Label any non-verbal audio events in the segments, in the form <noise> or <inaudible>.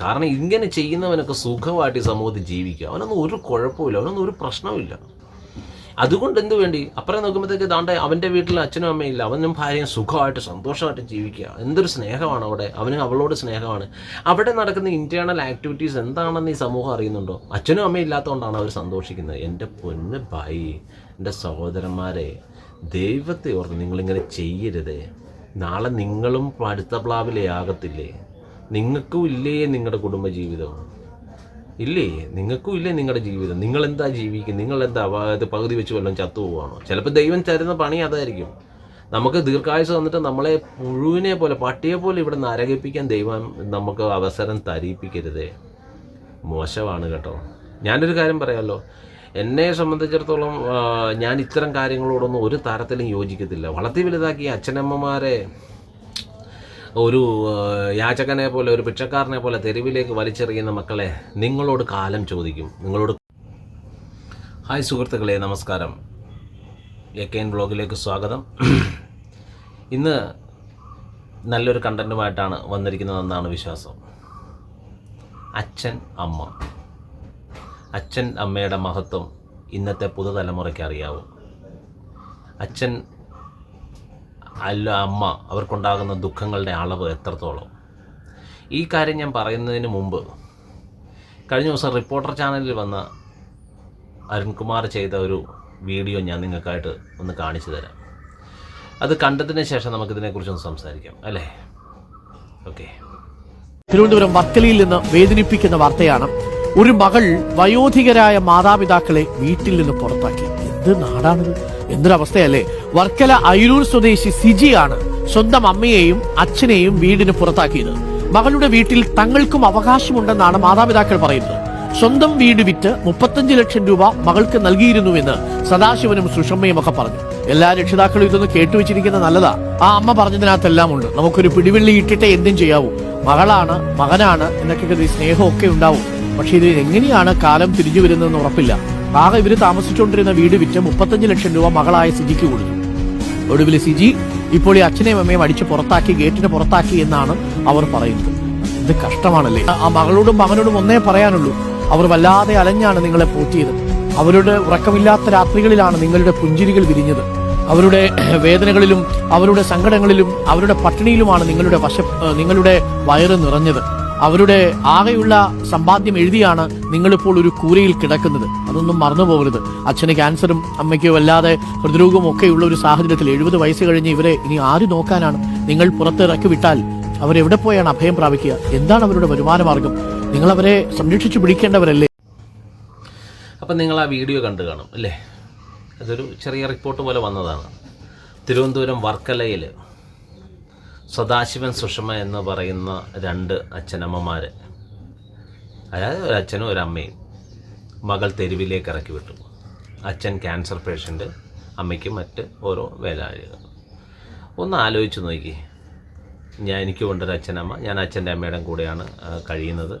കാരണം ഇങ്ങനെ ചെയ്യുന്നവനൊക്കെ സുഖമായിട്ട് സമൂഹത്തിൽ ജീവിക്കുക. അവനൊന്നും ഒരു കുഴപ്പമില്ല അവനൊന്നും ഒരു പ്രശ്നവുമില്ല. അതുകൊണ്ട് എന്ത് വേണ്ടി? അപ്പുറം നോക്കുമ്പോഴത്തേക്ക് ദാണ്ട അവന്റെ വീട്ടിൽ അച്ഛനും അമ്മയും ഇല്ല. അവനും ഭാര്യയും സുഖമായിട്ട് സന്തോഷമായിട്ട് ജീവിക്കുക. എന്തൊരു സ്നേഹമാണ് അവിടെ. അവന് അവളോട് സ്നേഹമാണ്. അവിടെ നടക്കുന്ന ഇന്റേർണൽ ആക്ടിവിറ്റീസ് എന്താണെന്ന് ഈ സമൂഹം അറിയുന്നുണ്ടോ? അച്ഛനും അമ്മയും ഇല്ലാത്തതുകൊണ്ടാണ് അവർ സന്തോഷിക്കുന്നത്. എന്റെ പൊന്ന് ഭായി എന്റെ സഹോദരന്മാരെ ദൈവത്തെ ഓർത്ത് നിങ്ങളിങ്ങനെ ചെയ്യരുത്. നാളെ നിങ്ങളും അടുത്ത പ്ലാവിലെ ആകത്തില്ലേ? നിങ്ങൾക്കും ഇല്ലേ നിങ്ങളുടെ കുടുംബജീവിതം? ഇല്ലേ? നിങ്ങൾക്കും ഇല്ലേ നിങ്ങളുടെ ജീവിതം. നിങ്ങൾ എന്താ ജീവിക്കുക നിങ്ങൾ എന്താ അത് പകുതി വെച്ച് വല്ലതും ചത്തു പോവാണോ? ചിലപ്പോൾ ദൈവം തരുന്ന പണി അതായിരിക്കും. നമുക്ക് ദീർഘായുസ് വന്നിട്ട് നമ്മളെ പുഴുവിനെ പോലെ പട്ടിയെ പോലെ ഇവിടെ നരകിപ്പിക്കാൻ ദൈവം നമുക്ക് അവസരം തരിപ്പിക്കരുതേ. മോശമാണ് കേട്ടോ. ഞാനൊരു കാര്യം പറയാമല്ലോ എന്നെ സംബന്ധിച്ചിടത്തോളം ഞാൻ ഇത്തരം കാര്യങ്ങളോടൊന്നും ഒരു തരത്തിലും യോജിക്കത്തില്ല. വളർത്തി വലുതാക്കി അച്ഛനമ്മമാരെ ഒരു യാചകനെ പോലെ ഒരു പിച്ചക്കാരനെ പോലെ തെരുവിലേക്ക് വലിച്ചെറിയുന്ന മക്കളെ നിങ്ങളോട് കാലം ചോദിക്കും. നിങ്ങളോട് ഹായ് സുഹൃത്തുക്കളെ നമസ്കാരം. എ കെ എൻ ബ്ലോഗിലേക്ക് സ്വാഗതം. ഇന്ന് നല്ലൊരു കണ്ടന്റുമായിട്ടാണ് വന്നിരിക്കുന്നതെന്നാണ് വിശ്വാസം. അച്ഛൻ അമ്മ. അച്ഛൻ അമ്മയുടെ മഹത്വം ഇന്നത്തെ പുതുതലമുറയ്ക്ക് അറിയാവും. അച്ഛൻ അല്ല അമ്മ അവർക്കുണ്ടാകുന്ന ദുഃഖങ്ങളുടെ അളവ് എത്രത്തോളം? ഈ കാര്യം ഞാൻ പറയുന്നതിന് മുമ്പ് കഴിഞ്ഞ ദിവസം റിപ്പോർട്ടർ ചാനലിൽ വന്ന അരുൺകുമാർ ചെയ്ത ഒരു വീഡിയോ ഞാൻ നിങ്ങൾക്കായിട്ട് ഒന്ന് കാണിച്ചു തരാം. അത് കണ്ടതിന് ശേഷം നമുക്കിതിനെക്കുറിച്ചൊന്ന് സംസാരിക്കാം അല്ലേ? ഓക്കെ. തിരുവനന്തപുരം വർക്കലയിൽ നിന്ന് വേദനിപ്പിക്കുന്ന വാർത്തയാണ് ഒരു മകൾ വയോധികരായ മാതാപിതാക്കളെ വീട്ടിൽ നിന്ന് പുറത്താക്കി. എന്ത് നാടാണിത്? എന്തൊരവസ്ഥയല്ലേ? വർക്കല അയിരൂർ സ്വദേശി സിജിയാണ് സ്വന്തം അമ്മയെയും അച്ഛനെയും വീടിന് പുറത്താക്കിയത്. മകളുടെ വീട്ടിൽ തങ്ങൾക്കും അവകാശമുണ്ടെന്നാണ് മാതാപിതാക്കൾ പറയുന്നത്. സ്വന്തം വീട് വിറ്റ് മുപ്പത്തഞ്ച് ലക്ഷം രൂപ മകൾക്ക് നൽകിയിരുന്നുവെന്ന് സദാശിവനും സുഷമ്മയും ഒക്കെ പറഞ്ഞു. എല്ലാ രക്ഷിതാക്കളും ഇതൊന്ന് കേട്ടുവെച്ചിരിക്കുന്നത് നല്ലതാ. ആ അമ്മ പറഞ്ഞതിനകത്തെല്ലാം ഉണ്ട്. നമുക്കൊരു പിടിവെള്ളി ഇട്ടിട്ടേ എന്തും ചെയ്യാവൂ. മകളാണ് മകനാണ് എന്നൊക്കെ സ്നേഹമൊക്കെ ഉണ്ടാവും. പക്ഷെ ഇത് എങ്ങനെയാണ് കാലം തിരിഞ്ഞു വരുന്നതെന്ന് ഉറപ്പില്ല. ആകെ ഇവർ താമസിച്ചുകൊണ്ടിരുന്ന വീട് വിറ്റ് മുപ്പത്തഞ്ച് ലക്ഷം രൂപ മകളായ സിജിക്ക് കൊടുത്തു. ഒടുവിൽ സിജി ഇപ്പോൾ ഈ അച്ഛനെയും അമ്മയും അടിച്ച് പുറത്താക്കി ഗേറ്റിന് പുറത്താക്കി എന്നാണ് അവർ പറയുന്നത്. ഇത് കഷ്ടമാണല്ലേ? ആ മകളോടും മകനോടും ഒന്നേ പറയാനുള്ളൂ. അവർ വല്ലാതെ അലഞ്ഞാണ് നിങ്ങളെ പോറ്റിയത് അവരുടെ ഉറക്കമില്ലാത്ത രാത്രികളിലാണ് നിങ്ങളുടെ പുഞ്ചിരികൾ വിരിഞ്ഞത്. അവരുടെ വേദനകളിലും അവരുടെ സങ്കടങ്ങളിലും അവരുടെ പട്ടിണിയിലുമാണ് നിങ്ങളുടെ വശ നിങ്ങളുടെ വയറ് നിറഞ്ഞത്. അവരുടെ ആകെയുള്ള സമ്പാദ്യം എഴുതിയാണ് നിങ്ങളിപ്പോൾ ഒരു കൂരയിൽ കിടക്കുന്നത്. അതൊന്നും മറന്നു പോകരുത്. അച്ഛന് ക്യാൻസറും അമ്മയ്ക്കോ വല്ലാതെ ഹൃദ്രോഗവും ഒക്കെയുള്ള ഒരു സാഹചര്യത്തിൽ എഴുപത് വയസ്സ് കഴിഞ്ഞ് ഇവരെ ഇനി ആര് നോക്കാനാണ്? നിങ്ങൾ പുറത്തിറക്കി വിട്ടാൽ അവരെവിടെ പോയാണ് അഭയം പ്രാപിക്കുക? എന്താണ് അവരുടെ വരുമാന മാർഗം നിങ്ങൾ അവരെ സംരക്ഷിച്ചു പിടിക്കേണ്ടവരല്ലേ? അപ്പം നിങ്ങൾ ആ വീഡിയോ കണ്ടു കാണും അല്ലേ? അതൊരു ചെറിയ റിപ്പോർട്ട് പോലെ വന്നതാണ്. തിരുവനന്തപുരം വർക്കലയിൽ സദാശിവൻ സുഷമ എന്ന് പറയുന്ന രണ്ട് അച്ഛനമ്മമാർ അതായത് ഒരു അച്ഛനും ഒരു അമ്മയും. മകൾ തെരുവിലേക്ക് ഇറക്കി വിട്ടു. അച്ഛൻ ക്യാൻസർ പേഷ്യന്റ് അമ്മയ്ക്ക് മറ്റ് ഓരോ വേലാഴികൾ ഒന്ന് ആലോചിച്ച് നോക്കി. ഞാൻ എനിക്ക് കൊണ്ടൊരു അച്ഛനമ്മ ഞാൻ അച്ഛന്റെ അമ്മയുടെ കൂടെയാണ് കഴിയുന്നത്.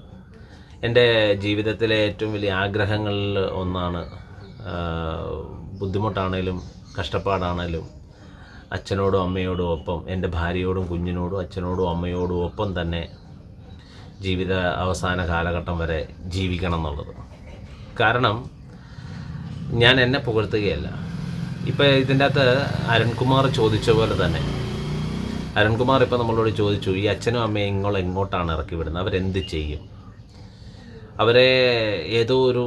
എന്റെ ജീവിതത്തിലെ ഏറ്റവും വലിയ ആഗ്രഹങ്ങളിൽ ഒന്നാണ് ബുദ്ധിമുട്ടാണേലും കഷ്ടപ്പാടാണേലും അച്ഛനോടും അമ്മയോടും ഒപ്പം എന്റെ ഭാര്യയോടും കുഞ്ഞിനോടും അച്ഛനോടും അമ്മയോടും ഒപ്പം തന്നെ ജീവിത അവസാന കാലഘട്ടം വരെ ജീവിക്കണം എന്നുള്ളത്. കാരണം ഞാൻ എന്നെ പുകഴ്ത്തുകയല്ല. ഇപ്പം ഇതിന്റെ അകത്ത് അരുൺകുമാർ ചോദിച്ച പോലെ തന്നെ അരുൺകുമാർ ഇപ്പം നമ്മളോട് ചോദിച്ചു ഈ അച്ഛനും അമ്മയും നിങ്ങൾ എങ്ങോട്ടാണ് ഇറക്കി വിടുന്നത് അവരെന്ത് ചെയ്യും? അവരെ ഏതോ ഒരു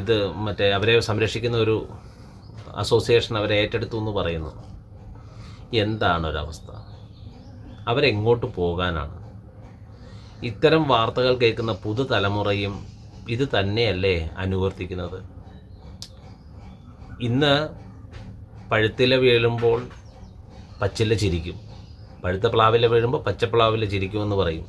ഇത് മറ്റേ അവരെ സംരക്ഷിക്കുന്ന ഒരു അസോസിയേഷൻ അവരെ ഏറ്റെടുത്തു എന്ന് പറയുന്നു. എന്താണ് ഒരവസ്ഥ അവരെങ്ങോട്ട് പോകാനാണ്? ഇത്തരം വാർത്തകൾ കേൾക്കുന്ന പുതുതലമുറയും ഇത് തന്നെയല്ലേ അനുവർത്തിക്കുന്നത്? ഇന്ന് പഴുത്തില വീഴുമ്പോൾ പച്ചില ചിരിക്കും. പഴുത്ത പ്ലാവില വീഴുമ്പോൾ പച്ചപ്ലാവില ചിരിക്കുമെന്ന് പറയും.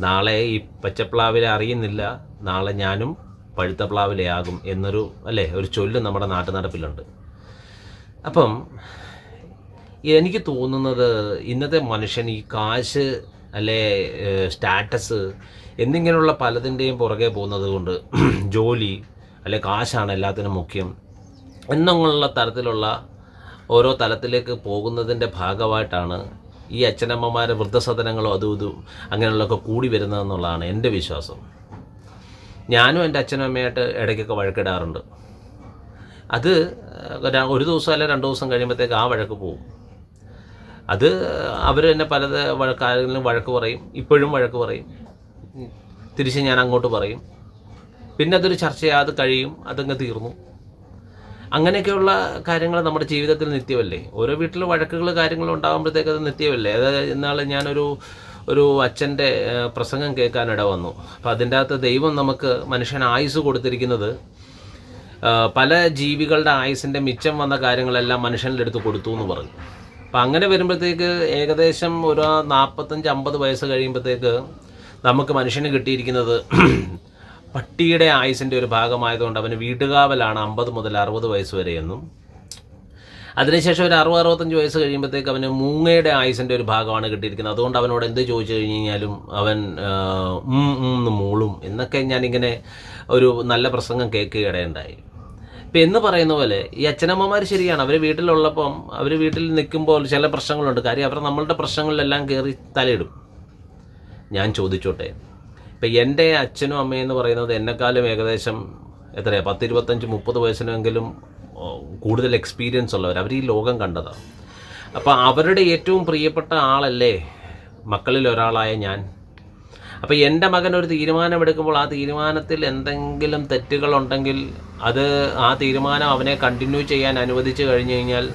നാളെ ഈ പച്ചപ്ലാവില അറിയുന്നില്ല. നാളെ ഞാനും പഴുത്ത പ്ലാവിലയാകും എന്നൊരു അല്ലേ ഒരു ചൊല്ല് നമ്മുടെ നാട്ടു നടപ്പിലുണ്ട് അപ്പം എനിക്ക് തോന്നുന്നത് ഇന്നത്തെ മനുഷ്യൻ ഈ കാശ് അല്ലെ സ്റ്റാറ്റസ് എന്നിങ്ങനെയുള്ള പലതിന്റെയും പുറകെ പോകുന്നത് കൊണ്ട് <clears throat> ജോലി അല്ലെ കാശാണ് എല്ലാത്തിനും മുഖ്യം. എന്നുള്ള തരത്തിലുള്ള ഓരോ തലത്തിലേക്ക് പോകുന്നതിന്റെ ഭാഗമായിട്ടാണ് ഈ അച്ഛനമ്മമാരെ വൃദ്ധസദനങ്ങളോ അതും ഇതും അങ്ങനെയുള്ളതൊക്കെ കൂടി വരുന്നതെന്നുള്ളതാണ് എന്റെ വിശ്വാസം. ഞാനും എന്റെ അച്ഛനും അമ്മയായിട്ട് ഇടയ്ക്കൊക്കെ വഴക്കിടാറുണ്ട്. അത് ഒരു- ദിവസം അല്ല രണ്ട് ദിവസം കഴിയുമ്പോഴത്തേക്ക് ആ വഴക്ക് പോകും. അത് അവർ തന്നെ പല കാര്യങ്ങളിലും വഴക്ക് പറയും. ഇപ്പോഴും വഴക്ക് പറയും. തിരിച്ച് ഞാൻ അങ്ങോട്ട് പറയും. പിന്നെ അതൊരു ചർച്ചയാത് കഴിയും അതങ്ങ് തീർന്നു. അങ്ങനെയൊക്കെയുള്ള കാര്യങ്ങൾ നമ്മുടെ ജീവിതത്തിൽ നിത്യമല്ലേ? ഓരോ വീട്ടിലും വഴക്കുകൾ കാര്യങ്ങൾ ഉണ്ടാകുമ്പോഴത്തേക്ക് അത് നിത്യമല്ലേ? അതായത് ഇന്നാൾ ഞാനൊരു ഒരു അച്ഛന്റെ പ്രസംഗം കേൾക്കാനിട വന്നു. അപ്പം അതിന്റെ അകത്ത് ദൈവം നമുക്ക് മനുഷ്യൻ ആയുസ് കൊടുത്തിരിക്കുന്നത് പല ജീവികളുടെ ആയുസിന്റെ മിച്ചം വന്ന കാര്യങ്ങളെല്ലാം മനുഷ്യന്റെ അടുത്ത് കൊടുത്തു എന്ന് പറഞ്ഞു. അപ്പം അങ്ങനെ വരുമ്പോഴത്തേക്ക് ഏകദേശം ഒരു നാൽപ്പത്തഞ്ച് അമ്പത് വയസ്സ് കഴിയുമ്പോഴത്തേക്ക് നമുക്ക് മനുഷ്യന് കിട്ടിയിരിക്കുന്നത് പട്ടിയുടെ ആയുസിന്റെ ഒരു ഭാഗമായതുകൊണ്ട് അവന് വീട്ടുകാവലാണ് അമ്പത് മുതൽ അറുപത് വയസ്സ് വരെയെന്നും അതിനുശേഷം ഒരു അറുപത് അറുപത്തഞ്ച് വയസ്സ് കഴിയുമ്പോഴത്തേക്ക് അവന് മൂങ്ങയുടെ ആയുസിന്റെ ഒരു ഭാഗമാണ് കിട്ടിയിരിക്കുന്നത്. അതുകൊണ്ട് അവനോട് എന്ത് ചോദിച്ചു കഴിഞ്ഞ് കഴിഞ്ഞാലും അവൻ മൂളും. എന്നൊക്കെ ഞാനിങ്ങനെ ഒരു നല്ല പ്രസംഗം കേൾക്കുകയിടയുണ്ടായി ഇപ്പം എന്ന് പറയുന്ന പോലെ ഈ അച്ഛനമ്മമാർ ശരിയാണ്. അവർ വീട്ടിലുള്ളപ്പം അവർ വീട്ടിൽ നിൽക്കുമ്പോൾ ചില പ്രശ്നങ്ങളുണ്ട്. കാര്യം അവർ നമ്മളുടെ പ്രശ്നങ്ങളിലെല്ലാം കയറി തലയിടും. ഞാൻ ചോദിച്ചോട്ടെ. ഇപ്പം എന്റെ അച്ഛനും അമ്മയും എന്ന് പറയുന്നത് എന്നെക്കാളും ഏകദേശം എത്രയാണ് പത്തിരുപത്തഞ്ച് മുപ്പത് വയസ്സിനെങ്കിലും കൂടുതൽ എക്സ്പീരിയൻസ് ഉള്ളവർ അവർ ഈ ലോകം കണ്ടതാണ് അപ്പോൾ അവരുടെ ഏറ്റവും പ്രിയപ്പെട്ട ആളല്ലേ മക്കളിൽ ഒരാളായ ഞാൻ. അപ്പോൾ എന്റെ മകൻ ഒരു തീരുമാനമെടുക്കുമ്പോൾ ആ തീരുമാനത്തിൽ എന്തെങ്കിലും തെറ്റുകളുണ്ടെങ്കിൽ അത് ആ തീരുമാനം അവനെ കണ്ടിന്യൂ ചെയ്യാൻ അനുവദിച്ചു കഴിഞ്ഞു കഴിഞ്ഞാൽ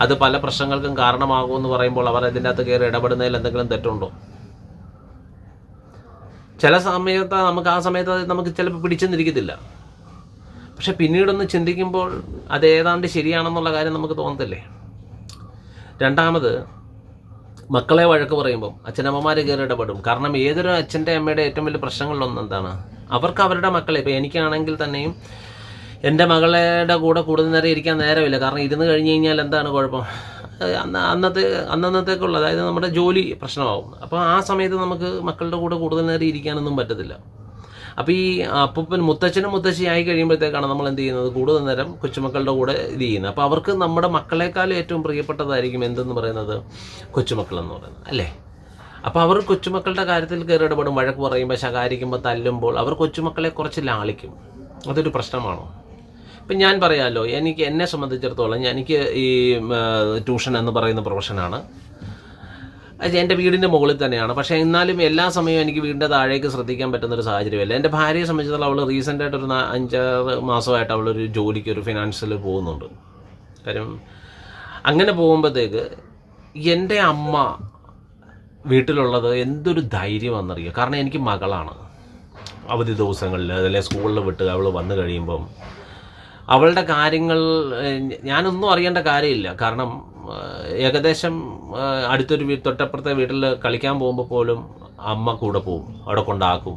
അത് പല പ്രശ്നങ്ങൾക്കും കാരണമാകുമെന്ന് പറയുമ്പോൾ അവർ അതിന്റെ അകത്ത് കയറി ഇടപെടുന്നതിൽ എന്തെങ്കിലും തെറ്റുണ്ടോ? ചില സമയത്ത് നമുക്ക് ആ സമയത്ത് നമുക്ക് ചിലപ്പോൾ പിടിച്ചെന്നിരിക്കത്തില്ല. പക്ഷെ പിന്നീടൊന്ന് ചിന്തിക്കുമ്പോൾ അത് ഏതാണ്ട് ശരിയാണെന്നുള്ള കാര്യം നമുക്ക് തോന്നത്തില്ലേ? രണ്ടാമത് മക്കളെ വഴക്ക് പറയുമ്പോൾ അച്ഛനമ്മമാർ കയറി ഇടപെടും. കാരണം ഏതൊരു അച്ഛന്റെ അമ്മയുടെ ഏറ്റവും വലിയ പ്രശ്നങ്ങളിലൊന്നും എന്താണ്? അവർക്ക് അവരുടെ മക്കളെ ഇപ്പോൾ എനിക്കാണെങ്കിൽ തന്നെയും എന്റെ മകളുടെ കൂടെ കൂടുതൽ നേരം ഇരിക്കാൻ നേരമില്ല. കാരണം ഇരുന്ന് കഴിഞ്ഞ് കഴിഞ്ഞാൽ എന്താണ് കുഴപ്പം? അന്ന് അന്നത്തെ അന്നന്നത്തേക്കുള്ള അതായത് നമ്മുടെ ജോലി പ്രശ്നമാകും അപ്പോൾ ആ സമയത്ത് നമുക്ക് മക്കളുടെ കൂടെ കൂടുതൽ നേരം ഇരിക്കാനൊന്നും പറ്റത്തില്ല. അപ്പോൾ ഈ അപ്പൂപ്പൻ മുത്തച്ഛനും മുത്തശ്ശിയായി കഴിയുമ്പോഴത്തേക്കാണ് നമ്മൾ എന്ത് ചെയ്യുന്നത്? കൂടുതൽ നേരം കൊച്ചുമക്കളുടെ കൂടെ ഇത് ചെയ്യുന്നത്. അപ്പോൾ അവർക്ക് നമ്മുടെ മക്കളെക്കാളും ഏറ്റവും പ്രിയപ്പെട്ടതായിരിക്കും എന്തെന്ന് പറയുന്നത്? കൊച്ചുമക്കൾ എന്ന് പറയുന്നത്. അല്ലേ? അപ്പോൾ അവർ കൊച്ചുമക്കളുടെ കാര്യത്തിൽ കയറി ഇടപെടും വഴക്ക് പറയുമ്പോൾ ശകാരിക്കുമ്പോൾ തല്ലുമ്പോൾ അവർ കൊച്ചുമക്കളെ കുറച്ച് ലാളിക്കും. അതൊരു പ്രശ്നമാണോ? ഇപ്പം ഞാൻ പറയാമല്ലോ എനിക്ക് എന്നെ സംബന്ധിച്ചിടത്തോളം എനിക്ക് ഈ ട്യൂഷൻ എന്ന് പറയുന്ന പ്രൊഫഷനാണ്. എന്റെ വീടിന്റെ മുകളിൽ തന്നെയാണ്. പക്ഷേ എന്നാലും എല്ലാ സമയവും എനിക്ക് വീടിന്റെ താഴേക്ക് ശ്രദ്ധിക്കാൻ പറ്റുന്ന ഒരു സാഹചര്യമല്ല. എന്റെ ഭാര്യയെ സംബന്ധിച്ചിടത്തോളം അവൾ റീസെന്റ് ആയിട്ട് ഒരു നാ- അഞ്ചാറ് മാസമായിട്ട് അവളൊരു ജോലിക്ക് ഒരു ഫിനാൻസിൽ പോകുന്നുണ്ട്. കാര്യം അങ്ങനെ പോകുമ്പോഴത്തേക്ക് എന്റെ അമ്മ വീട്ടിലുള്ളത് എന്തൊരു ധൈര്യമാണെന്നറിയുക കാരണം എനിക്ക് മകളാണ്. അവധി ദിവസങ്ങളിൽ അതല്ലെ സ്കൂളിൽ വിട്ട് അവൾ വന്നു കഴിയുമ്പം അവളുടെ കാര്യങ്ങൾ ഞാനൊന്നും അറിയേണ്ട കാര്യമില്ല. കാരണം ഏകദേശം അടുത്തൊരു വീട് തൊട്ടപ്പുറത്തെ വീട്ടിൽ കളിക്കാൻ പോകുമ്പോൾ പോലും അമ്മ കൂടെ പോവും അവിടെ കൊണ്ടാക്കും.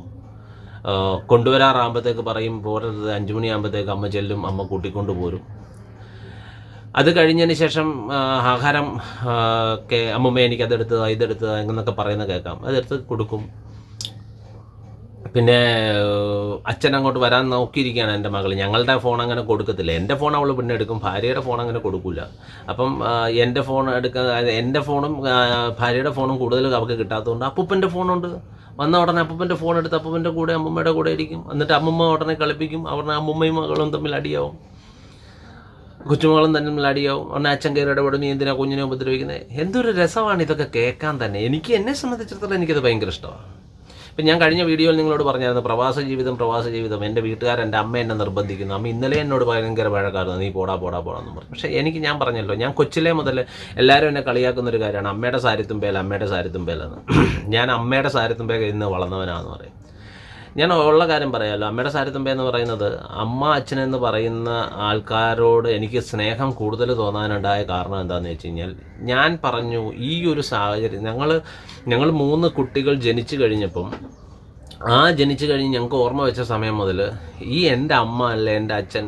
കൊണ്ടുവരാറാകുമ്പോഴത്തേക്ക് പറയും പോരത് അഞ്ചു മണിയാകുമ്പോഴത്തേക്ക് അമ്മ ചെല്ലും അമ്മ കൂട്ടിക്കൊണ്ട് പോരും. അത് കഴിഞ്ഞതിന് ശേഷം ആഹാരം ഒക്കെ അമ്മമ്മ എനിക്കതെടുത്ത് ഇതെടുത്ത് എന്നൊക്കെ പറയുന്നത് കേൾക്കാം. അതെടുത്ത് കൊടുക്കും. പിന്നെ അച്ഛൻ അങ്ങോട്ട് വരാൻ നോക്കിയിരിക്കുകയാണ് എന്റെ മകൾ ഞങ്ങളുടെ ഫോൺ അങ്ങനെ കൊടുക്കത്തില്ല. എന്റെ ഫോൺ അവൾ പിന്നെ എടുക്കും. ഭാര്യയുടെ ഫോൺ അങ്ങനെ കൊടുക്കില്ല അപ്പം എന്റെ ഫോൺ എടുക്കാൻ എന്റെ ഫോണും ഭാര്യയുടെ ഫോണും കൂടുതൽ അവൾക്ക് കിട്ടാത്തതുകൊണ്ട് അപ്പൂപ്പന്റെ ഫോണുണ്ട് വന്ന ഉടനെ അപ്പൂപ്പന്റെ ഫോൺ എടുത്ത് അപ്പൂപ്പന്റെ കൂടെ അമ്മൂമ്മയുടെ കൂടെ ഇരിക്കും. എന്നിട്ട് അമ്മമ്മ ഉടനെ കളിപ്പിക്കും. അവരുടെ അമ്മമ്മയും മകളും തമ്മിൽ അടിയാവും. കൊച്ചുമകളും തന്നെ അടിയാവും. ഉടനെ അച്ഛൻ കയറി ഇടപെടും. എന്തിനാ കുഞ്ഞിനെ ഉപദ്രവിക്കുന്നത് എന്തൊരു രസമാണ് ഇതൊക്കെ കേൾക്കാൻ തന്നെ. എനിക്ക് എന്നെ സംബന്ധിച്ചിടത്തോളം എനിക്കത് ഭയങ്കര ഇഷ്ടമാണ്. ഇപ്പം ഞാൻ കഴിഞ്ഞ വീഡിയോയിൽ നിങ്ങളോട് പറഞ്ഞായിരുന്നു പ്രവാസ ജീവിതം പ്രവാസ ജീവിതം. എന്റെ വീട്ടുകാർ എന്റെ അമ്മ എന്നെ നിർബന്ധിക്കുന്നു. അമ്മ ഇന്നലെ എന്നോട് ഭയങ്കര വഴക്കായിരുന്നു. നീ പോടാ പോടാ പോടാന്ന് പറഞ്ഞു. പക്ഷേ എനിക്ക് ഞാൻ പറഞ്ഞല്ലോ ഞാൻ കൊച്ചിലെ മുതൽ എല്ലാവരും എന്നെ കളിയാക്കുന്ന ഒരു കാര്യമാണ്. അമ്മയുടെ സാരിത്തുമ്പേല അമ്മയുടെ സാരിത്തുമ്പേലെന്ന്. ഞാൻ അമ്മയുടെ സാരിത്തുമ്പേൽ ഇന്ന് വളർന്നവനാണെന്ന് പറയും. ഞാൻ ഉള്ള കാര്യം പറയാമല്ലോ അമ്മയുടെ സാരത്തുമ്പ എന്ന് പറയുന്നത് അമ്മ അച്ഛൻ എന്ന് പറയുന്ന ആൾക്കാരോട് എനിക്ക് സ്നേഹം കൂടുതൽ തോന്നാനുണ്ടായ കാരണം എന്താണെന്ന് വെച്ച് കഴിഞ്ഞാൽ ഞാൻ പറഞ്ഞു ഈ ഒരു സാഹചര്യം ഞങ്ങൾ ഞങ്ങൾ മൂന്ന് കുട്ടികൾ ജനിച്ചു കഴിഞ്ഞപ്പം ആ ജനിച്ചു കഴിഞ്ഞ് ഞങ്ങൾക്ക് ഓർമ്മ വെച്ച സമയം മുതൽ ഈ എന്റെ അമ്മ അല്ല എന്റെ അച്ഛൻ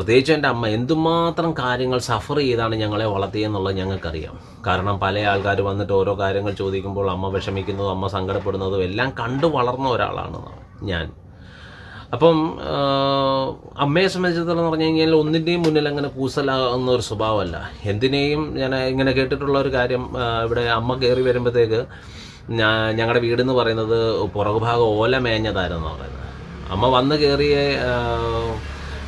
പ്രത്യേകിച്ച് എന്റെ അമ്മ എന്തുമാത്രം കാര്യങ്ങൾ സഫർ ചെയ്താണ് ഞങ്ങളെ വളർത്തിയെന്നുള്ളത് ഞങ്ങൾക്കറിയാം. കാരണം പല ആൾക്കാർ വന്നിട്ട് ഓരോ കാര്യങ്ങൾ ചോദിക്കുമ്പോൾ അമ്മ വിഷമിക്കുന്നതും അമ്മ സങ്കടപ്പെടുന്നതും എല്ലാം കണ്ടു വളർന്ന ഒരാളാണ് ഞാൻ. അപ്പം അമ്മയെ സംബന്ധിച്ചിടത്തോളം പറഞ്ഞു കഴിഞ്ഞാൽ ഒന്നിന്റെയും മുന്നിൽ അങ്ങനെ കൂസലാകുന്ന ഒരു സ്വഭാവമല്ല. എന്തിനേയും ഞാൻ ഇങ്ങനെ കേട്ടിട്ടുള്ള ഒരു കാര്യം ഇവിടെ അമ്മ കയറി വരുമ്പോഴത്തേക്ക് ഞങ്ങളുടെ വീടെന്ന് പറയുന്നത് പുറകുഭാഗം ഓല മേഞ്ഞതായിരുന്നു പറയുന്നത്. അമ്മ വന്ന് കയറിയ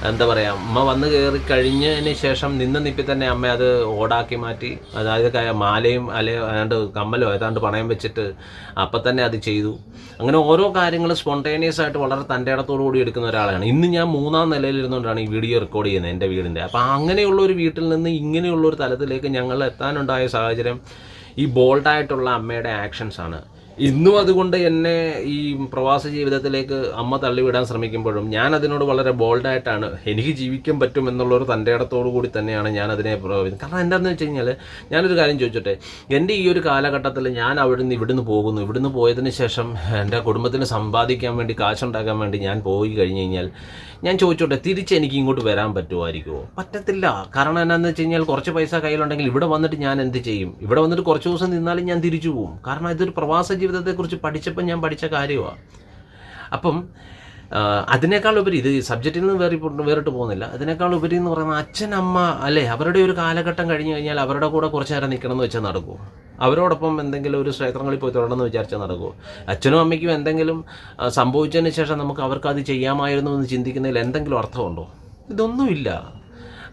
എന്താ പറയാ അമ്മ വന്ന് കയറി കഴിഞ്ഞതിന് ശേഷം നിന്ന നിപ്പി തന്നെ അമ്മ അത് ഓടാക്കി മാറ്റി. അതായത് മാലയും അല്ലെ അതാണ്ട് കമ്മലോ ഏതാണ്ട് പണയം വെച്ചിട്ട് അപ്പൊ തന്നെ അത് ചെയ്തു. അങ്ങനെ ഓരോ കാര്യങ്ങൾ സ്പോണ്ടേനിയസ് ആയിട്ട് വളരെ തന്റെ ഇടത്തോടു കൂടി എടുക്കുന്ന ഒരാളാണ്. ഇന്ന് ഞാൻ മൂന്നാം നിലയിലിരുന്നുകൊണ്ടാണ് ഈ വീഡിയോ റെക്കോർഡ് ചെയ്യുന്നത് എന്റെ വീടിന്റെ. അപ്പം അങ്ങനെയുള്ള ഒരു വീട്ടിൽ നിന്ന് ഇങ്ങനെയുള്ള ഒരു തലത്തിലേക്ക് ഞങ്ങൾ എത്താനുണ്ടായ സാഹചര്യം ഈ ബോൾഡായിട്ടുള്ള അമ്മയുടെ ആക്ഷൻസാണ് ഇന്നും അതുകൊണ്ട് എന്നെ ഈ പ്രവാസ ജീവിതത്തിലേക്ക് അമ്മ തള്ളിവിടാൻ ശ്രമിക്കുമ്പോഴും ഞാൻ അതിനോട് വളരെ ബോൾഡായിട്ടാണ് എനിക്ക് ജീവിക്കാൻ പറ്റും എന്നുള്ളൊരു തന്റെ ഇടത്തോടു കൂടി തന്നെയാണ് ഞാൻ അതിനെ കാരണം എന്താണെന്ന് വെച്ച് കഴിഞ്ഞാൽ ഞാനൊരു കാര്യം ചോദിച്ചോട്ടെ? എന്റെ ഈ ഒരു കാലഘട്ടത്തിൽ ഞാൻ അവിടുന്ന് ഇവിടുന്ന് പോകുന്നു. ഇവിടുന്ന് പോയതിന് ശേഷം എന്റെ കുടുംബത്തിന് സമ്പാദിക്കാൻ വേണ്ടി കാശുണ്ടാക്കാൻ വേണ്ടി ഞാൻ പോയി കഴിഞ്ഞ് കഴിഞ്ഞാൽ ഞാൻ ചോദിച്ചോട്ടെ? തിരിച്ച് എനിക്ക് ഇങ്ങോട്ട് വരാൻ പറ്റുമായിരിക്കുമോ പറ്റത്തില്ല. കാരണം എന്നാന്ന് വെച്ച് കഴിഞ്ഞാൽ കുറച്ച് പൈസ കയ്യിലുണ്ടെങ്കിൽ ഇവിടെ വന്നിട്ട് ഞാൻ എന്ത് ചെയ്യും? ഇവിടെ വന്നിട്ട് കുറച്ച് ദിവസം നിന്നാലും ഞാൻ തിരിച്ചു പോകും. കാരണം ഇതൊരു പ്രവാസ ജീവിതത്തെക്കുറിച്ച് പഠിച്ചപ്പോൾ ഞാൻ പഠിച്ച കാര്യമാണ് അപ്പം അതിനേക്കാൾ ഉപരി ഇത് സബ്ജക്റ്റിൽ നിന്ന് വേറി വേറിട്ട് പോകുന്നില്ല. അതിനേക്കാൾ ഉപരി എന്ന് പറയുന്നത് അച്ഛൻ അമ്മ അല്ലേ അവരുടെ ഒരു കാലഘട്ടം കഴിഞ്ഞ് കഴിഞ്ഞാൽ അവരുടെ കൂടെ കുറച്ച് നേരം നിൽക്കണം എന്ന് വെച്ചാൽ നടക്കുമോ അവരോടൊപ്പം എന്തെങ്കിലും ഒരു ക്ഷേത്രങ്ങളിൽ പോയി തൊഴണമെന്ന് വിചാരിച്ചാൽ നടക്കുമോ അച്ഛനും അമ്മയ്ക്കും എന്തെങ്കിലും സംഭവിച്ചതിന് ശേഷം നമുക്ക് അവർക്ക് അത് ചെയ്യാമായിരുന്നു എന്ന് ചിന്തിക്കുന്നതിൽ എന്തെങ്കിലും അർത്ഥമുണ്ടോ? ഇതൊന്നുമില്ല.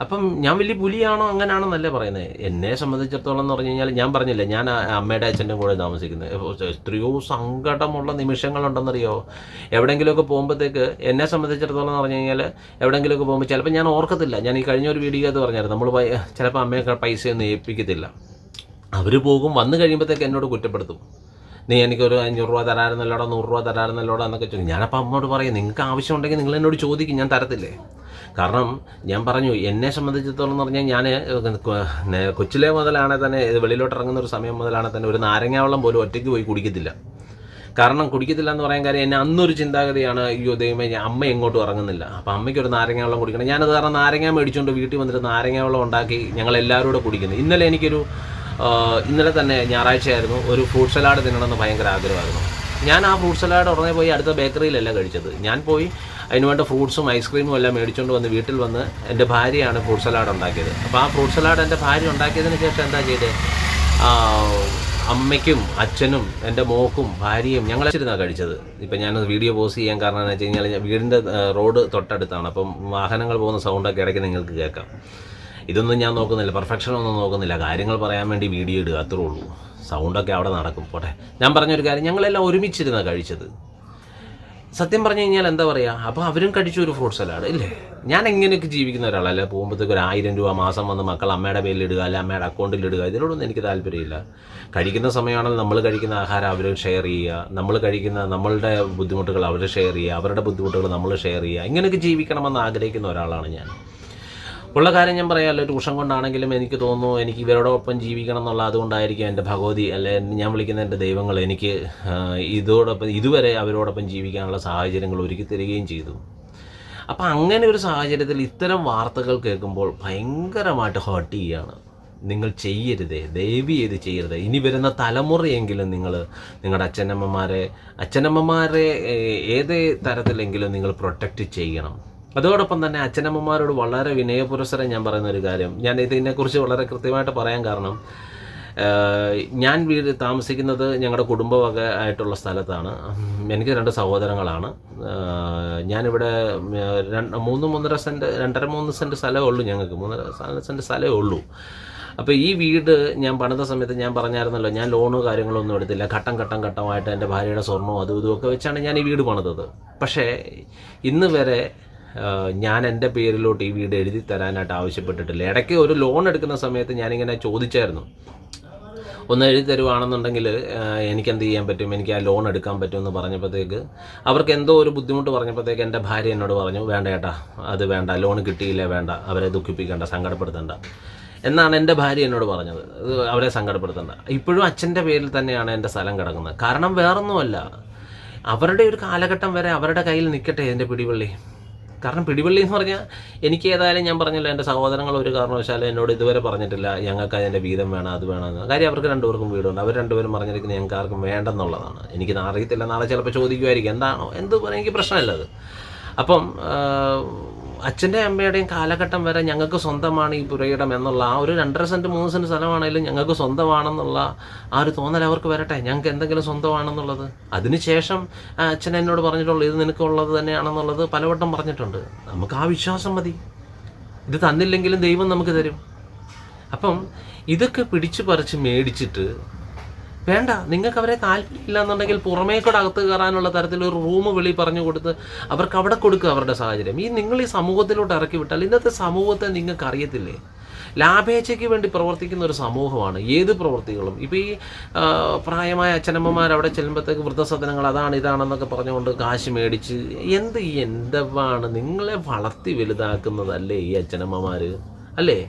അപ്പം ഞാൻ വലിയ പുലിയാണോ അങ്ങനെയാണെന്നല്ല പറയുന്നത് എന്നെ സംബന്ധിച്ചിടത്തോളം എന്ന് പറഞ്ഞു കഴിഞ്ഞാൽ ഞാൻ പറഞ്ഞില്ല ഞാൻ അമ്മയുടെ അച്ഛന്റെ കൂടെ താമസിക്കുന്നത്. എത്രയോ സങ്കടമുള്ള നിമിഷങ്ങളുണ്ടെന്നറിയോ? എവിടെയെങ്കിലുമൊക്കെ പോകുമ്പോഴത്തേക്ക് എന്നെ സംബന്ധിച്ചിടത്തോളം എന്ന് പറഞ്ഞു കഴിഞ്ഞാൽ എവിടെയെങ്കിലുമൊക്കെ പോകുമ്പോൾ ചിലപ്പോൾ ഞാൻ ഓർക്കത്തില്ല. ഞാൻ ഈ കഴിഞ്ഞ ഒരു വീഡിയോ അത് പറഞ്ഞായിരുന്നു. നമ്മൾ ചിലപ്പോൾ അമ്മയൊക്കെ പൈസയൊന്നും ഏൽപ്പിക്കത്തില്ല. അവർ പോകും വന്നു കഴിയുമ്പോഴത്തേക്ക് എന്നോട് കുറ്റപ്പെടുത്തും. നീ എനിക്കൊരു അഞ്ഞൂറ് രൂപ തരാറുന്നല്ലോടാ നൂറ് രൂപ തരാറുന്നല്ലോടാ എന്നൊക്കെ ചോദിക്കും. ഞാനപ്പോൾ അമ്മയോട് പറയും നിങ്ങൾക്ക് ആവശ്യമുണ്ടെങ്കിൽ നിങ്ങൾ എന്നോട് ചോദിക്കും ഞാൻ തരത്തില്ലേ? കാരണം ഞാൻ പറഞ്ഞു എന്നെ സംബന്ധിച്ചിടത്തോളം എന്ന് പറഞ്ഞാൽ ഞാൻ കൊച്ചിലെ മുതലാണെ തന്നെ വെളിയിലോട്ട് ഇറങ്ങുന്ന ഒരു സമയം മുതലാണെ തന്നെ ഒരു നാരങ്ങാവെള്ളം പോലും ഒറ്റയ്ക്ക് പോയി കുടിക്കത്തില്ല. കാരണം കുടിക്കത്തില്ല എന്ന് പറയാൻ കാര്യം എന്നെ അന്നൊരു ചിന്താഗതിയാണ് അയ്യോ ദൈവമേ അമ്മ എങ്ങോട്ടും ഇറങ്ങുന്നില്ല. അപ്പം അമ്മയ്ക്ക് ഒരു നാരങ്ങ കുടിക്കണം. ഞാനത് കാരണം നാരങ്ങ മേടിച്ചുകൊണ്ട് വീട്ടിൽ വന്നിട്ട് നാരങ്ങ വെള്ളം ഉണ്ടാക്കി ഞങ്ങൾ എല്ലാവരും കൂടെ കുടിക്കുന്നത് ഇന്നലെ എനിക്കൊരു ഇന്നലെ തന്നെ ഞായറാഴ്ചയായിരുന്നു. ഒരു ഫ്രൂട്ട് സലാഡ് തിന്നണമെന്ന് ഭയങ്കര ആഗ്രഹമായിരുന്നു. ഞാൻ ആ ഫ്രൂട്ട് സലാഡ് ഉടനെ പോയി അടുത്ത ബേക്കറിയിലല്ല കഴിച്ചത്. ഞാൻ പോയി അതിന് വേണ്ട ഫ്രൂട്ട്സും ഐസ്ക്രീമും എല്ലാം മേടിച്ചുകൊണ്ട് വന്ന് വീട്ടിൽ വന്ന് എന്റെ ഭാര്യയാണ് ഫ്രൂട്ട് സലാഡ് ഉണ്ടാക്കിയത്. അപ്പോൾ ആ ഫ്രൂട്ട് സലാഡ് എന്റെ ഭാര്യ ഉണ്ടാക്കിയതിന് ശേഷം എന്താ ചെയ്തത് അമ്മയ്ക്കും അച്ഛനും എന്റെ മോക്കും ഭാര്യയും ഞങ്ങൾ വെച്ചിരുന്നാണ് കഴിച്ചത്. ഇപ്പം ഞാനത് വീഡിയോ പോസ് ചെയ്യാൻ കാരണം എന്ന് വെച്ച് കഴിഞ്ഞാൽ ഞാൻ വീടിന്റെ റോഡ് തൊട്ടടുത്താണ്. അപ്പം വാഹനങ്ങൾ പോകുന്ന സൗണ്ടൊക്കെ ഇടയ്ക്ക് നിങ്ങൾക്ക് കേൾക്കാം. ഇതൊന്നും ഞാൻ നോക്കുന്നില്ല. പെർഫെക്ഷൻ ഒന്നും നോക്കുന്നില്ല. കാര്യങ്ങൾ പറയാൻ വേണ്ടി വീഡിയോ ഇടുക അത്രേ ഉള്ളൂ. സൗണ്ടൊക്കെ അവിടെ നടക്കും. പോട്ടെ. ഞാൻ പറഞ്ഞൊരു കാര്യം. ഞങ്ങളെല്ലാം ഒരുമിച്ചിരുന്നാണ് കഴിച്ചത്. സത്യം പറഞ്ഞു കഴിഞ്ഞാൽ എന്താ പറയുക അപ്പോൾ അവരും കഴിച്ചു ഒരു ഫ്രൂട്ട് സലാഡ് ഇല്ലേ? ഞാൻ എങ്ങനെയൊക്കെ ജീവിക്കുന്ന ഒരാളല്ലേ? പോകുമ്പോഴത്തേക്ക് ഒരു ആയിരം രൂപ മാസം വന്ന് മക്കൾ അമ്മയുടെ പേരിൽ ഇടുക അല്ല അമ്മയുടെ അക്കൗണ്ടിൽ ഇടുക. ഇതിനോടൊന്നും എനിക്ക് താല്പര്യമില്ല. കഴിക്കുന്ന സമയമാണെങ്കിൽ നമ്മൾ കഴിക്കുന്ന ആഹാരം അവർ ഷെയർ ചെയ്യുക. നമ്മൾ കഴിക്കുന്ന നമ്മളുടെ ബുദ്ധിമുട്ടുകൾ അവർ ഷെയർ ചെയ്യുക. അവരുടെ ബുദ്ധിമുട്ടുകൾ നമ്മൾ ഷെയർ ചെയ്യുക. ഇങ്ങനെയൊക്കെ ജീവിക്കണമെന്ന് ആഗ്രഹിക്കുന്ന ഒരാളാണ് ഞാൻ. ഉള്ള കാര്യം ഞാൻ പറയാമല്ലോ ട്യൂഷൻ കൊണ്ടാണെങ്കിലും എനിക്ക് തോന്നുന്നു എനിക്ക് ഇവരോടൊപ്പം ജീവിക്കണം എന്നുള്ള അതുകൊണ്ടായിരിക്കും എന്റെ ഭഗവതി അല്ലെ ഞാൻ വിളിക്കുന്ന എന്റെ ദൈവങ്ങൾ എനിക്ക് ഇതോടൊപ്പം ഇതുവരെ അവരോടൊപ്പം ജീവിക്കാനുള്ള സാഹചര്യങ്ങൾ ഒരുക്കി തരികയും ചെയ്തു. അപ്പം അങ്ങനെ ഒരു സാഹചര്യത്തിൽ ഇത്തരം വാർത്തകൾ കേൾക്കുമ്പോൾ ഭയങ്കരമായിട്ട് ഹേർട്ട് ചെയ്യുകയാണ് നിങ്ങൾ ചെയ്യരുതേ ദയവി ചെയ്ത് ചെയ്യരുത്. ഇനി വരുന്ന തലമുറയെങ്കിലും നിങ്ങൾ നിങ്ങളുടെ അച്ഛനമ്മമാരെ അച്ഛനമ്മമാരെ ഏത് തരത്തിലെങ്കിലും നിങ്ങൾ പ്രൊട്ടക്റ്റ് ചെയ്യണം. അതോടൊപ്പം തന്നെ അച്ഛനമ്മമാരോട് വളരെ വിനയപുരസരം ഞാൻ പറയുന്ന ഒരു കാര്യം. ഞാൻ ഇതിനെക്കുറിച്ച് വളരെ കൃത്യമായിട്ട് പറയാൻ കാരണം ഞാൻ വീട് താമസിക്കുന്നത് ഞങ്ങളുടെ കുടുംബവക ആയിട്ടുള്ള സ്ഥലത്താണ്. എനിക്ക് രണ്ട് സഹോദരങ്ങളാണ്. ഞാനിവിടെ രണ്ട് മൂന്ന് മൂന്നര സെന്റ് രണ്ടര മൂന്ന് സെന്റ് സ്ഥലമേ ഉള്ളൂ ഞങ്ങൾക്ക്. മൂന്നര സെന്റ് സ്ഥലമേ ഉള്ളൂ. അപ്പോൾ ഈ വീട് ഞാൻ പണിത സമയത്ത് ഞാൻ പറഞ്ഞായിരുന്നല്ലോ ഞാൻ ലോണോ കാര്യങ്ങളൊന്നും എടുത്തില്ല. ഘട്ടം ഘട്ടം ഘട്ടമായിട്ട് എന്റെ ഭാര്യയുടെ സ്വർണവും അതും ഇതും ഒക്കെ വെച്ചാണ് ഞാൻ ഈ വീട് പണിതത്. പക്ഷേ ഇന്ന് വരെ ഞാൻ എന്റെ പേരിലോട്ട് ഈ വീട് എഴുതി തരാനായിട്ട് ആവശ്യപ്പെട്ടിട്ടില്ല. ഇടയ്ക്ക് ഒരു ലോൺ എടുക്കുന്ന സമയത്ത് ഞാനിങ്ങനെ ചോദിച്ചായിരുന്നു. ഒന്ന് എഴുതി തരുവാണെന്നുണ്ടെങ്കിൽ എനിക്ക് എന്ത് ചെയ്യാൻ പറ്റും? എനിക്ക് ആ ലോൺ എടുക്കാൻ പറ്റും എന്ന് പറഞ്ഞപ്പോഴത്തേക്ക് അവർക്ക് എന്തോ ഒരു ബുദ്ധിമുട്ട് പറഞ്ഞപ്പോഴത്തേക്ക് എന്റെ ഭാര്യ എന്നോട് പറഞ്ഞു വേണ്ട ഏട്ടാ അത് വേണ്ട ലോൺ കിട്ടിയില്ലേ വേണ്ട അവരെ ദുഃഖിപ്പിക്കേണ്ട സങ്കടപ്പെടുത്തണ്ട. എന്നാണ് എന്റെ ഭാര്യ എന്നോട് പറഞ്ഞത്. അവരെ സങ്കടപ്പെടുത്തണ്ട. ഇപ്പോഴും അച്ഛന്റെ പേരിൽ തന്നെയാണ് എന്റെ സ്ഥലം കിടക്കുന്നത്. കാരണം വേറൊന്നുമല്ല. അവരുടെ ഒരു കാലഘട്ടം വരെ അവരുടെ കയ്യിൽ നിൽക്കട്ടെ എന്റെ പിടിവള്ളി? കാരണം പിടിവള്ളി എന്ന് പറഞ്ഞാൽ എനിക്ക് ഏതായാലും ഞാൻ പറഞ്ഞല്ലോ എന്റെ സഹോദരങ്ങൾ ഒരു കാരണവശാലും എന്നോട് ഇതുവരെ പറഞ്ഞിട്ടില്ല ഞങ്ങൾക്ക് അതിന്റെ വീതം വേണം അത് വേണമെന്ന് കാര്യം അവർക്ക് രണ്ടുപേർക്കും വീടുണ്ട്. അവർ രണ്ടുപേരും പറഞ്ഞിരിക്കുന്നത് ഞങ്ങൾക്ക് ആർക്കും വേണ്ടെന്നുള്ളതാണ്. എനിക്ക് അറിയത്തില്ല നാളെ ചിലപ്പോൾ ചോദിക്കുമായിരിക്കും എന്താണോ? എന്ത് എനിക്ക് പ്രശ്നമില്ല അത്. അപ്പം അച്ഛന്റെ അമ്മയുടെയും കാലഘട്ടം വരെ ഞങ്ങൾക്ക് സ്വന്തമാണ് ഈ പുരയിടം എന്നുള്ള ആ ഒരു രണ്ടര സെന്റ് മൂന്ന് സെന്റ് സ്ഥലമാണെങ്കിലും ഞങ്ങൾക്ക് സ്വന്തമാണെന്നുള്ള ആ ഒരു തോന്നൽ അവർക്ക് വരട്ടെ? ഞങ്ങൾക്ക് എന്തെങ്കിലും സ്വന്തമാണെന്നുള്ളത്? അതിനുശേഷം അച്ഛൻ എന്നോട് പറഞ്ഞിട്ടുള്ളൂ ഇത് നിനക്കുള്ളത് തന്നെയാണെന്നുള്ളത് പലവട്ടം പറഞ്ഞിട്ടുണ്ട്. നമുക്ക് ആ വിശ്വാസം മതി. ഇത് തന്നില്ലെങ്കിലും ദൈവം നമുക്ക് തരും. അപ്പം ഇതൊക്കെ പിടിച്ചു പറിച്ച് മേടിച്ചിട്ട് വേണ്ട നിങ്ങൾക്ക് അവരെ താല്പര്യമില്ല എന്നുണ്ടെങ്കിൽ പുറമേ കൂടെ അകത്ത് കയറാനുള്ള തരത്തിൽ ഒരു റൂം വിളി പറഞ്ഞു കൊടുത്ത് അവർക്ക് അവിടെ കൊടുക്കുക അവരുടെ സാഹചര്യം. ഈ നിങ്ങൾ ഈ സമൂഹത്തിലോട്ട് ഇറക്കി വിട്ടാൽ ഇന്നത്തെ സമൂഹത്തെ നിങ്ങൾക്ക് അറിയത്തില്ലേ ലാഭേച്ഛയ്ക്ക് വേണ്ടി പ്രവർത്തിക്കുന്ന ഒരു സമൂഹമാണ് ഏത് പ്രവൃത്തികളും ഇപ്പോൾ ഈ പ്രായമായ അച്ഛനമ്മമാർ അവിടെ ചെല്ലുമ്പോഴത്തേക്ക് വൃദ്ധസദനങ്ങൾ അതാണ് ഇതാണെന്നൊക്കെ പറഞ്ഞുകൊണ്ട് കാശ് മേടിച്ച് എന്ത് ഈ എന്താണ് നിങ്ങളെ വളർത്തി വലുതാക്കുന്നതല്ലേ ഈ അച്ഛനമ്മമാർ അല്ലേ?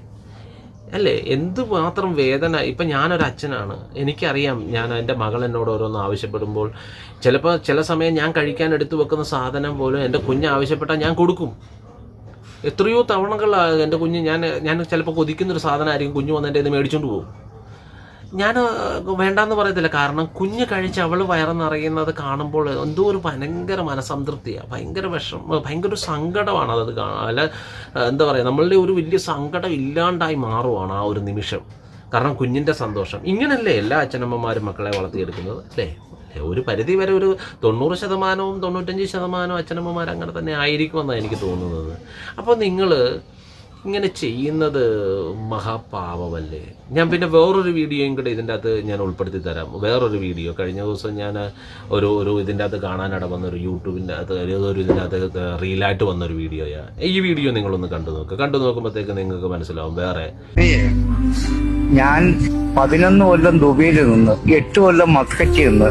അല്ലേ? എന്ത് മാത്രം വേദന? ഇപ്പം ഞാനൊരു അച്ഛനാണ്. എനിക്കറിയാം ഞാൻ എന്റെ മകൾ എന്നോട് ഓരോന്ന് ആവശ്യപ്പെടുമ്പോൾ ചിലപ്പോൾ ചില സമയം ഞാൻ കഴിക്കാൻ എടുത്തു വെക്കുന്ന സാധനം പോലും എന്റെ കുഞ്ഞ് ആവശ്യപ്പെട്ടാൽ ഞാൻ കൊടുക്കും. എത്രയോ തവണകളാണ് എന്റെ കുഞ്ഞ് ഞാൻ ഞാൻ ചിലപ്പോൾ കൊതിക്കുന്നൊരു സാധനമായിരിക്കും കുഞ്ഞ് വന്ന് എന്റെ ഇത് മേടിച്ചുകൊണ്ട് പോകും. ഞാൻ വേണ്ടാന്ന് പറയത്തില്ല. കാരണം കുഞ്ഞ് കഴിച്ച് അവൾ വയറെന്നറിയുന്നത് കാണുമ്പോൾ എന്തോ ഒരു ഭയങ്കര മനസംതൃപ്തിയാണ് ഭയങ്കര വിഷം ഭയങ്കര ഒരു സങ്കടമാണ് അതത് കാണാൻ. അല്ല എന്താ പറയുക നമ്മളുടെ ഒരു വലിയ സങ്കടം ഇല്ലാണ്ടായി മാറുവാണ് ആ ഒരു നിമിഷം. കാരണം കുഞ്ഞിന്റെ സന്തോഷം. ഇങ്ങനല്ലേ എല്ലാ അച്ഛനമ്മമാരും മക്കളെ വളർത്തിയെടുക്കുന്നത് അല്ലേ? ഒരു പരിധി വരെ ഒരു തൊണ്ണൂറ് ശതമാനവും തൊണ്ണൂറ്റഞ്ച് ശതമാനവും അച്ഛനമ്മമാർ അങ്ങനെ തന്നെ ആയിരിക്കുമെന്നാണ് എനിക്ക് തോന്നുന്നത്. അപ്പോൾ നിങ്ങൾ ഇങ്ങനെ ചെയ്യുന്നത് മഹാപാപമല്ലേ? ഞാൻ പിന്നെ വേറൊരു വീഡിയോയും കൂടെ ഇതിന്റെ അകത്ത് ഞാൻ ഉൾപ്പെടുത്തി തരാം. വേറൊരു വീഡിയോ. കഴിഞ്ഞ ദിവസം ഞാൻ ഒരു ഒരു ഇതിന്റെ അകത്ത് കാണാനിട വന്നൊരു യൂട്യൂബിന്റെ അകത്ത് ഒരു ഇതിന്റെ അകത്ത് റീലായിട്ട് വന്നൊരു വീഡിയോയാണ് ഈ വീഡിയോ നിങ്ങളൊന്ന് കണ്ടു നോക്കുക കണ്ടു നോക്കുമ്പോഴത്തേക്ക് നിങ്ങൾക്ക് മനസ്സിലാവും വേറെ. ഞാൻ പതിനൊന്ന് കൊല്ലം ദുബൈയിൽ നിന്ന് എട്ട് കൊല്ലം മസ്കറ്റിൽ നിന്ന്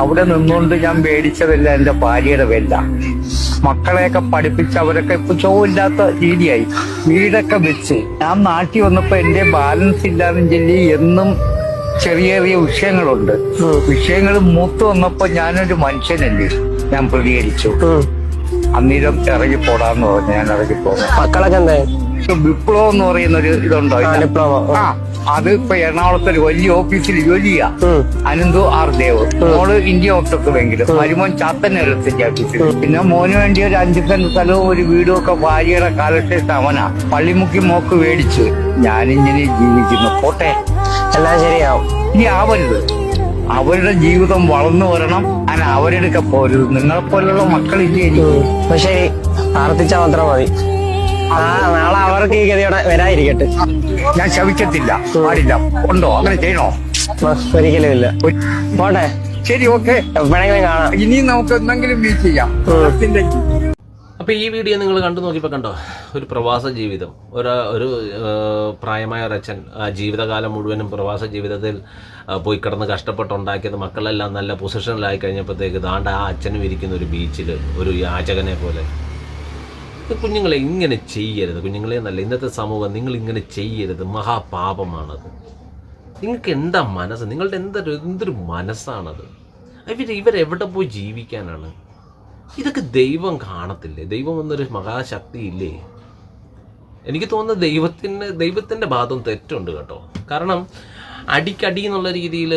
അവിടെ നിന്നുകൊണ്ട് ഞാൻ മേടിച്ചതല്ല എന്റെ ഭാര്യയുടെ വെല്ല മക്കളെയൊക്കെ പഠിപ്പിച്ച് അവരൊക്കെ ഇപ്പൊ ചോവില്ലാത്ത രീതിയായി. വീടൊക്കെ വെച്ച്. ഞാൻ നാട്ടിൽ വന്നപ്പോ എന്റെ ബാലൻസ് ഇല്ലാന്ന് ചൊല്ലി എന്നും ചെറിയ ചെറിയ വിഷയങ്ങളുണ്ട്. വിഷയങ്ങൾ മൂത്ത് വന്നപ്പോ ഞാനൊരു മനുഷ്യനല്ലേ? ഞാൻ പ്രതികരിച്ചു. അന്നേരം ഇറങ്ങിപ്പോടാന്ന് പറഞ്ഞു ഞാൻ ഇറങ്ങി ഇറങ്ങിപ്പോന്നു. മക്കളൊക്കെ എന്തായി? വിപ്ലവം എന്ന് പറയുന്ന ഒരു ഇതുണ്ടോ? വിപ്ലവം ആ അത് ഇപ്പൊ എറണാകുളത്ത് ഒരു വലിയ ഓഫീസിൽ ജോലി ചെയ്യാ. അനന്തു ആർ ദേവ്. മോൾ ഇന്ത്യ ഒട്ടൊക്കെ വെങ്കിലും മരുമോൻ ചാത്തന്നേരത്തിന്റെ ഓഫീസിൽ. പിന്നെ മോന് വേണ്ടി ഒരു അഞ്ചു സെന്റ് സ്ഥലവും ഒരു വീടും ഒക്കെ ഭാര്യയുടെ കാലത്തെ തവന പള്ളിമുക്കി മോക്ക് മേടിച്ചു ഞാനിങ്ങനെ ജീവിക്കുന്നു. പോട്ടെ. എല്ലാം ശരിയാവും. ഇനി ആവരുത് അവരുടെ ജീവിതം വളർന്നു വരണം. അങ്ങനെ അവരെടുക്ക പോരുത്. നിങ്ങളെപ്പോലുള്ള മക്കളില്ലേ ശരി. പ്രാർത്ഥിച്ചാ മാത്രം മതി. നാളെ അവർക്ക് ഈ ഗതിയോടെ വരാതിരിക്കട്ടെ. ഞാൻ ശവിക്കത്തില്ല പാടില്ല. ഉണ്ടോ? അങ്ങനെ ചെയ്യണോ? ഒരിക്കലും ഇല്ല. പോട്ടെ. ശരി ഓക്കെ. എപ്പോഴെങ്കിലും കാണാം. ഇനി നമുക്ക് എന്തെങ്കിലും മീറ്റ് ചെയ്യാം. അപ്പോൾ ഈ വീഡിയോ നിങ്ങൾ കണ്ടു നോക്കിയപ്പോൾ കണ്ടോ? ഒരു പ്രവാസ ജീവിതം. ഒരു ഒരു ആ, പ്രായമായ ഒരച്ഛൻ ആ ജീവിതകാലം മുഴുവനും പ്രവാസ ജീവിതത്തിൽ പോയി കിടന്ന് കഷ്ടപ്പെട്ടുണ്ടാക്കിയത് മക്കളെല്ലാം നല്ല പൊസിഷനിലായി കഴിഞ്ഞപ്പോഴത്തേക്ക് ദാണ്ട ആ അച്ഛനും ഇരിക്കുന്ന ഒരു ബീച്ചിൽ ഒരു യാചകനെ പോലെ. കുഞ്ഞുങ്ങളെ ഇങ്ങനെ ചെയ്യരുത്. കുഞ്ഞുങ്ങളെ എന്നല്ല ഇന്നത്തെ സമൂഹം നിങ്ങൾ ഇങ്ങനെ ചെയ്യരുത്. മഹാപാപമാണത്. നിങ്ങൾക്ക് എന്താ മനസ്സ്? നിങ്ങളുടെ എന്തൊരു എന്തൊരു മനസ്സാണത്? ഇവർ ഇവരെവിടെ പോയി ജീവിക്കാനാണ്? ഇതൊക്കെ ദൈവം കാണത്തില്ലേ? ദൈവം എന്നൊരു മഹാശക്തി ഇല്ലേ എനിക്ക് തോന്നുന്നത് ദൈവത്തിന് ദൈവത്തിന്റെ ഭാഗം തെറ്റുണ്ട് കേട്ടോ. കാരണം അടിക്കടി എന്നുള്ള രീതിയിൽ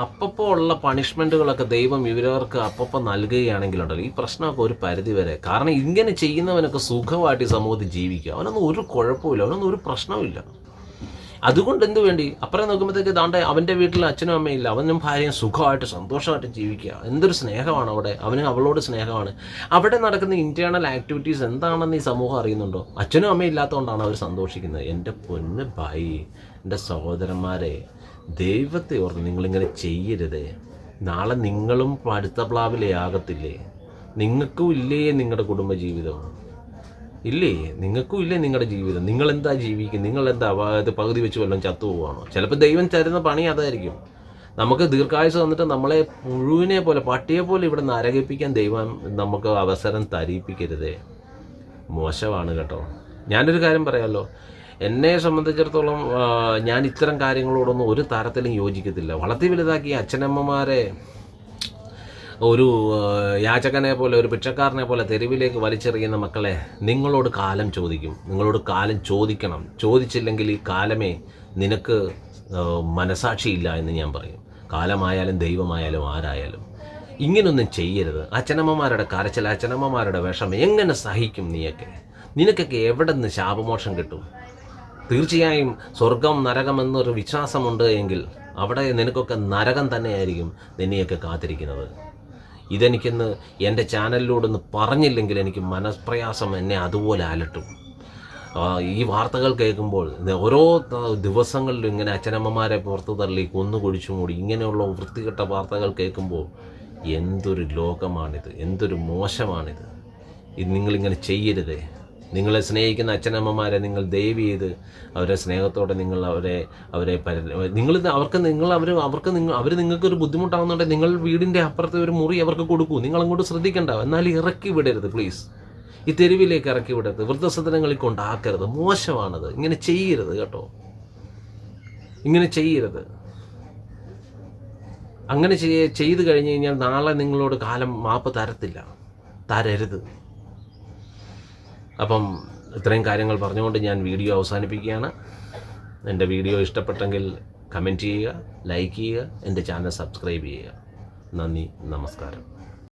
അപ്പപ്പോൾ ഉള്ള പണിഷ്മെന്റുകളൊക്കെ ദൈവം ഇവരവർക്ക് അപ്പപ്പോൾ നൽകുകയാണെങ്കിലുണ്ടല്ലോ. ഈ പ്രശ്നമൊക്കെ ഒരു പരിധി വരെ കാരണം ഇങ്ങനെ ചെയ്യുന്നവനൊക്കെ സുഖമായിട്ട് സമൂഹത്തിൽ ജീവിക്കുക. അവനൊന്നും ഒരു കുഴപ്പമില്ല അവനൊന്നും ഒരു പ്രശ്നവുമില്ല. അതുകൊണ്ട് എന്ത് വേണ്ടി? അപ്പുറം നോക്കുമ്പോഴത്തേക്ക് ദാണ്ടെ അവന്റെ വീട്ടിൽ അച്ഛനും അമ്മയില്ല അവനും ഭാര്യയും സുഖമായിട്ട് സന്തോഷമായിട്ട് ജീവിക്കുക. എന്തൊരു സ്നേഹമാണ് അവിടെ. അവന് അവളോട് സ്നേഹമാണ്. അവിടെ നടക്കുന്ന ഇന്റേണൽ ആക്ടിവിറ്റീസ് എന്താണെന്ന് ഈ സമൂഹം അറിയുന്നുണ്ടോ? അച്ഛനും അമ്മയും ഇല്ലാത്തതുകൊണ്ടാണ് അവർ സന്തോഷിക്കുന്നത്. എന്റെ പൊന്ന് ഭായി എന്റെ സഹോദരന്മാരെ ദൈവത്തെ ഓർത്ത് നിങ്ങളിങ്ങനെ ചെയ്യരുത്. നാളെ നിങ്ങളും പഠിത്ത പ്ലാവിലെ ആകത്തില്ലേ? നിങ്ങൾക്കും ഇല്ലേ നിങ്ങളുടെ കുടുംബജീവിതം? ഇല്ലേ? നിങ്ങൾക്കും ഇല്ലേ നിങ്ങളുടെ ജീവിതം? നിങ്ങൾ എന്താ ജീവിക്കും നിങ്ങൾ എന്താ പകുതി വെച്ച് വല്ലതും ചത്തു പോവാണോ? ചിലപ്പോൾ ദൈവം തരുന്ന പണി അതായിരിക്കും. നമുക്ക് ദീർഘായുസ് തന്നിട്ട് നമ്മളെ മുഴുവനെ പോലെ പട്ടിയെ പോലെ ഇവിടെ നരകിപ്പിക്കാൻ ദൈവം നമുക്ക് അവസരം തരിപ്പിക്കരുതേ. മോശമാണ് കേട്ടോ. ഞാനൊരു കാര്യം പറയാമല്ലോ എന്നെ സംബന്ധിച്ചിടത്തോളം ഞാൻ ഇത്തരം കാര്യങ്ങളോടൊന്നും ഒരു തരത്തിലും യോജിക്കത്തില്ല. വളർത്തി വലുതാക്കി അച്ഛനമ്മമാരെ ഒരു യാചകനെ പോലെ ഒരു പിച്ചക്കാരനെ പോലെ തെരുവിലേക്ക് വലിച്ചെറിയുന്ന മക്കളെ നിങ്ങളോട് കാലം ചോദിക്കും. നിങ്ങളോട് കാലം ചോദിക്കണം. ചോദിച്ചില്ലെങ്കിൽ ഈ കാലമേ നിനക്ക് മനസാക്ഷിയില്ല എന്ന് ഞാൻ പറയും. കാലമായാലും ദൈവമായാലും ആരായാലും. ഇങ്ങനൊന്നും ചെയ്യരുത്. അച്ഛനമ്മമാരുടെ കരച്ചിൽ അച്ഛനമ്മമാരുടെ വിഷമം എങ്ങനെ സഹിക്കും നീയൊക്കെ? നിനക്കൊക്കെ എവിടെ നിന്ന് ശാപമോക്ഷം കിട്ടും? തീർച്ചയായും സ്വർഗം നരകം എന്നൊരു വിശ്വാസമുണ്ട് എങ്കിൽ അവിടെ നിനക്കൊക്കെ നരകം തന്നെയായിരിക്കും നിന്നെയൊക്കെ കാത്തിരിക്കുന്നത്. ഇതെനിക്കിന്ന് എന്റെ ചാനലിലൂടെ പറഞ്ഞില്ലെങ്കിൽ എനിക്ക് മനസ്പ്രയാസം എന്നെ അതുപോലെ അലട്ടും. ഈ വാർത്തകൾ കേൾക്കുമ്പോൾ ഓരോ ദിവസങ്ങളിലും ഇങ്ങനെ അച്ഛനമ്മമാരെ പുറത്തു തള്ളി കൊന്നു കുഴിച്ചു മൂടി ഇങ്ങനെയുള്ള വൃത്തികെട്ട വാർത്തകൾ കേൾക്കുമ്പോൾ എന്തൊരു ലോകമാണിത് എന്തൊരു മോശമാണിത്. ഇത് നിങ്ങളിങ്ങനെ ചെയ്യരുതേ. നിങ്ങളെ സ്നേഹിക്കുന്ന അച്ഛനമ്മമാരെ നിങ്ങൾ ദയവ് ചെയ്ത് അവരെ സ്നേഹത്തോടെ നിങ്ങൾ അവരെ അവരെ പരി നിങ്ങൾ അവർക്ക് നിങ്ങൾ അവർ അവർക്ക് നിങ്ങൾ അവർ നിങ്ങൾക്ക് ഒരു ബുദ്ധിമുട്ടാകുന്നുണ്ടെങ്കിൽ നിങ്ങൾ വീടിന്റെ അപ്പുറത്തെ ഒരു മുറി അവർക്ക് കൊടുക്കൂ. നിങ്ങൾ അങ്ങോട്ട് ശ്രദ്ധിക്കണ്ട. എന്നാൽ ഇറക്കി വിടരുത് പ്ലീസ് ഈ തെരുവിലേക്ക് ഇറക്കി വിടരുത്. വൃദ്ധസദനങ്ങളിൽ കൊണ്ടാക്കരുത്. മോശമാണത്. ഇങ്ങനെ ചെയ്യരുത് കേട്ടോ. ഇങ്ങനെ ചെയ്യരുത്. അങ്ങനെ ചെയ്തു കഴിഞ്ഞ് കഴിഞ്ഞാൽ നാളെ നിങ്ങളോട് കാലം മാപ്പ് തരത്തില്ല. തരരുത്. അപ്പം ഇത്രയും കാര്യങ്ങൾ പറഞ്ഞുകൊണ്ട് ഞാൻ വീഡിയോ അവസാനിപ്പിക്കുകയാണ്. എന്റെ വീഡിയോ ഇഷ്ടപ്പെട്ടെങ്കിൽ കമന്റ് ചെയ്യുക ലൈക്ക് ചെയ്യുക എന്റെ ചാനൽ സബ്സ്ക്രൈബ് ചെയ്യുക. നന്ദി നമസ്കാരം.